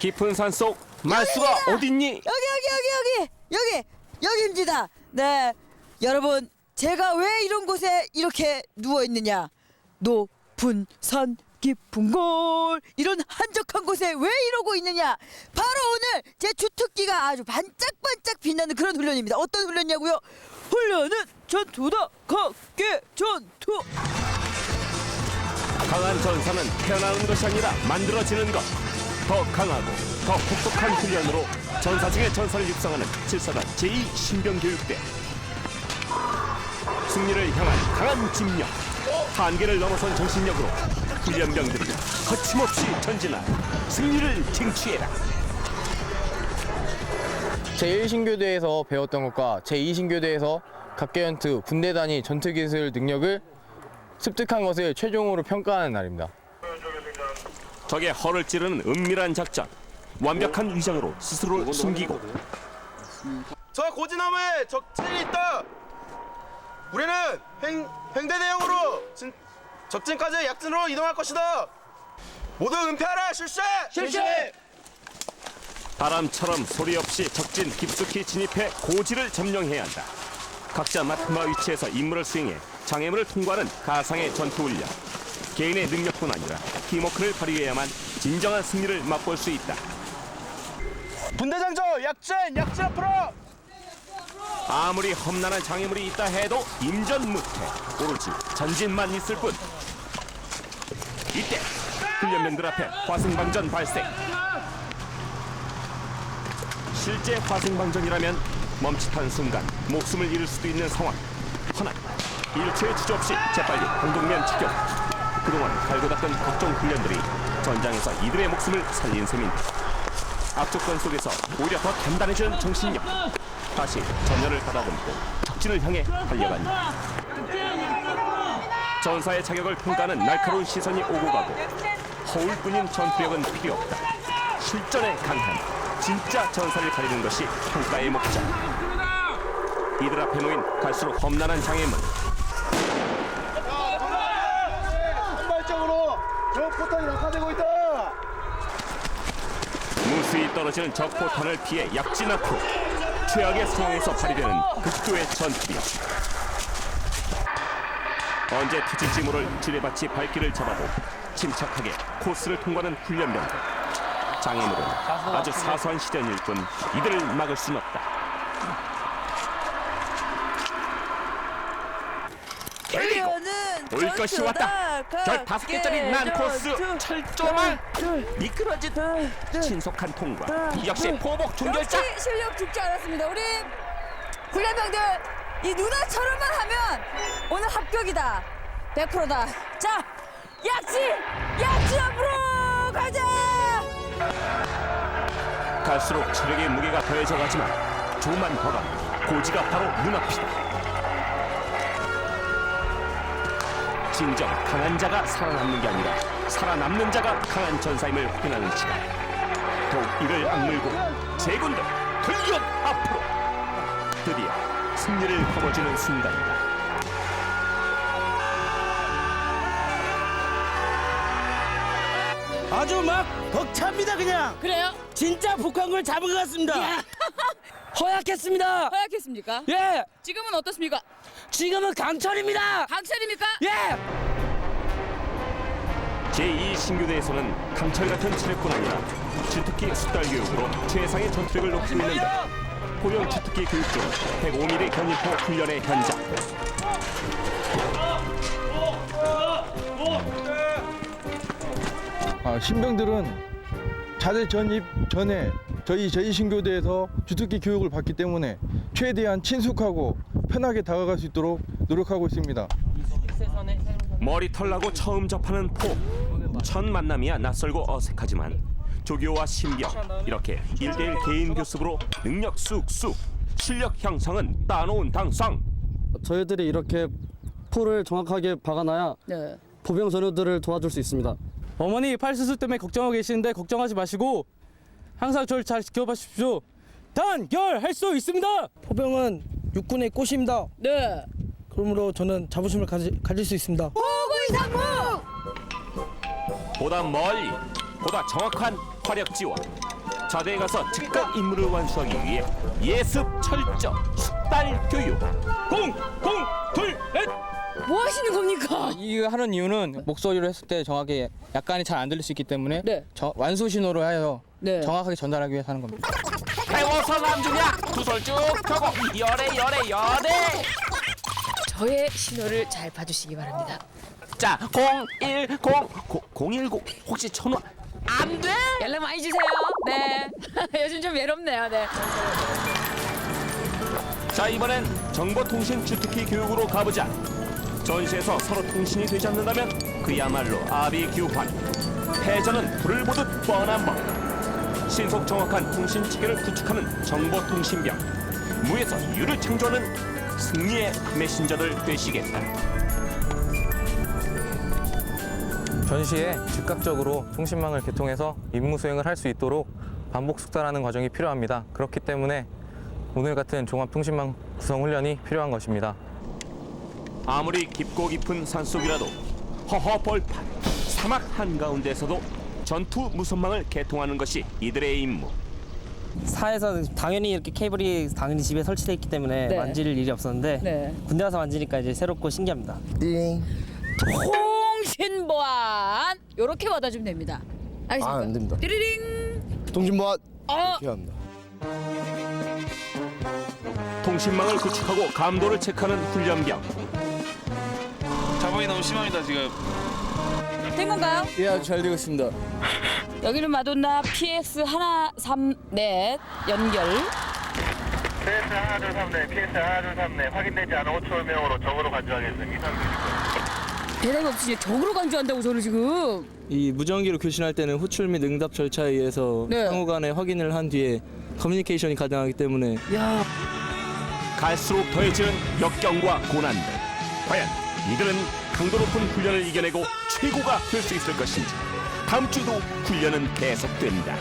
깊은 산속 말수가 어딨니? 여기 여기 여기 여기 여기 여기입니다. 네, 여러분 제가 왜 이런 곳에 이렇게 누워 있느냐? 높은 산 깊은 곳 이런 한적한 곳에 왜 이러고 있느냐? 바로 오늘 제 주특기가 아주 반짝반짝 빛나는 그런 훈련입니다. 어떤 훈련이냐고요? 훈련은 전투다. 각계 전투. 강한 전사는 태어나는 것이 아니라 만들어지는 것. 더 강하고 더 혹독한 훈련으로 전사 중의 전사를 육성하는 7사단 제2 신병교육대. 승리를 향한 강한 집념, 한계를 넘어선 정신력으로 훈련병들이 거침없이 전진하라. 승리를 쟁취해라. 제1신교대에서 배웠던 것과 제2신교대에서 각계연투 군대 단위 전투기술 능력을 습득한 것을 최종으로 평가하는 날입니다. 적의 허를 찌르는 은밀한 작전. 완벽한 위장으로 스스로를 숨기고 저 고지나무에 적진이 있다. 우리는 횡, 횡대 대형으로 진, 적진까지 약진으로 이동할 것이다. 모두 은폐하라 실시. 실시. 바람처럼 소리 없이 적진 깊숙이 진입해 고지를 점령해야 한다. 각자 맡은 바 위치에서 임무를 수행해 장애물을 통과하는 가상의 전투 훈련. 개인의 능력뿐 아니라 팀워크를 발휘해야만 진정한 승리를 맛볼 수 있다. 분대장저 약진 약진 앞으로. 아무리 험난한 장애물이 있다 해도 임전무태 오로지 전진만 있을 뿐 이때 훈련병들 앞에 화승방전 발생 실제 화승방전이라면 멈칫한 순간 목숨을 잃을 수도 있는 상황 허나 일체의 주저 없이 재빨리 공동면 착용 그동안 갈고 닦은 각종 훈련들이 전장에서 이들의 목숨을 살린 셈인다 압축권 속에서 오히려 더 단단해진 정신력. 다시 전열을 가다듬고 적진을 향해 달려간다 전사의 자격을 평가하는 날카로운 시선이 오고 가고 허울뿐인 전투력은 필요 없다. 실전에 강한 진짜 전사를 가리는 것이 평가의 목적. 이들 앞에 놓인 갈수록 험난한 장애물 한발 적으로 저 포탄이 낙하되고 있다. 무수히 떨어지는 적 포탄을 피해 약진 앞으로 최악의 상황에서 발휘되는 극도의 전투력. 언제 터질지 모를 지뢰밭이 발길을 잡아도 침착하게 코스를 통과하는 훈련병들. 장애물은 아주 사소한 시련일 뿐 이들을 막을 순 없다 훈련은 올 것이 왔다 별 다섯 개짜리 난 코스 철조망 미끄러진 신속한 통과 역시 포복 중결자 역시 실력 죽지 않았습니다. 우리 훈련병들 이 누나처럼만 하면 오늘 합격이다. 100%다. 자, 약지, 약지 앞으로 가자. 갈수록 체력의 무게가 더해져 가지만 조만 봐라 고지가 바로 눈앞이다 진정 강한 자가 살아남는 게 아니라 살아남는 자가 강한 전사임을 확인하는 시간. 더욱 이를 악물고 제군들 돌격 앞으로. 드디어 승리를 거머쥐는 순간이다. 아주 막 벅찹니다 그냥. 그래요? 진짜 북한군을 잡은 것 같습니다. 허약했습니다. 허약했습니까? 예. 지금은 어떻습니까? 지금은 강철입니다. 강철입니까? 예. 제2 신교대에서는 강철 같은 체력뿐 아니라 주특기 숙달 교육으로 최상의 전투력을 높이고 있는데 고령 주특기 교육 중 105mm 견인포 훈련의 현장. 아, 신병들은 자대 전입 전에 저희 제2신교대에서 주특기 교육을 받기 때문에 최대한 친숙하고 편하게 다가갈 수 있도록 노력하고 있습니다. 머리털 나고 처음 접하는 포. 첫 만남이야 낯설고 어색하지만 조교와 신병 이렇게 일대일 개인 교습으로 능력 쑥쑥 실력 향상은 따놓은 당상 저희들이 이렇게 포를 정확하게 박아놔야 네. 보병 전우들을 도와줄 수 있습니다. 어머니 팔 수술 때문에 걱정하고 계시는데 걱정하지 마시고 항상 저를 잘 지켜봐 주십시오 단결할 수 있습니다 포병은 육군의 꽃입니다 네. 그러므로 저는 자부심을 가지, 가질 수 있습니다 보다 멀리 보다 정확한 화력 지원 자대에 가서 즉각 임무를 완수하기 위해 예습 철저 숙달 교육 공, 공, 둘, 넷. 뭐 하시는 겁니까? 이거 하는 이유는 목소리로 했을 때 정확히 약간이 잘 안 들릴 수 있기 때문에 네. 저- 완수 신호로 해서 네. 정확하게 전달하기 위해서 하는 겁니다. 배워서 남주냐 두 손 쭉 펴고 열에 열에 열에 저의 신호를 잘 봐주시기 바랍니다. 자 010 010 혹시 전화 안 돼? 연락 많이 주세요. 네. 요즘 좀 외롭네요. 네. 자 이번엔 정보통신 주특기 교육으로 가보자 전시에서 서로 통신이 되지 않는다면 그야말로 아비규환 패전은 불을 보듯 뻔한 법 신속 정확한 통신 체계를 구축하는 정보통신병 무에서 유를 창조하는 승리의 메신저들 되시겠다 전시에 즉각적으로 통신망을 개통해서 임무 수행을 할 수 있도록 반복 숙달하는 과정이 필요합니다. 그렇기 때문에 오늘 같은 종합통신망 구성 훈련이 필요한 것입니다. 아무리 깊고 깊은 산속이라도 허허벌판 사막 한가운데서도 전투 무선망을 개통하는 것이 이들의 임무 사에서 당연히 이렇게 케이블이 당연히 집에 설치돼 있기 때문에 네. 만질 일이 없었는데 네. 군대 가서 만지니까 이제 새롭고 신기합니다. 통신 보안 요렇게 받아주면 됩니다. 알겠습니까? 아, 안 됩니다. 띠리링. 통신보안 어. 필요합니다. 통신망을 구축하고 감도를 체크하는 훈련병 자본이 너무 심합니다 지금. 된 건가요? 예, 잘 되고 있습니다. 여기는 마돈나 PX 하나 삼넷 연결. PS 하나 둘삼 네, PS 하나 둘삼 네, 확인되지 않은 호출명으로 적으로 간주하겠습니다. 이상 대답이 없이 적으로 간주한다고 저를 지금. 이 무전기로 교신할 때는 호출 및 응답 절차에 의해서 네. 상호 간에 확인을 한 뒤에 커뮤니케이션이 가능하기 때문에 야. 갈수록 더해지는 역경과 고난들 과연 이들은 강도 높은 훈련을 이겨내고 최고가 될 수 있을 것인지 다음 주도 훈련은 계속됩니다.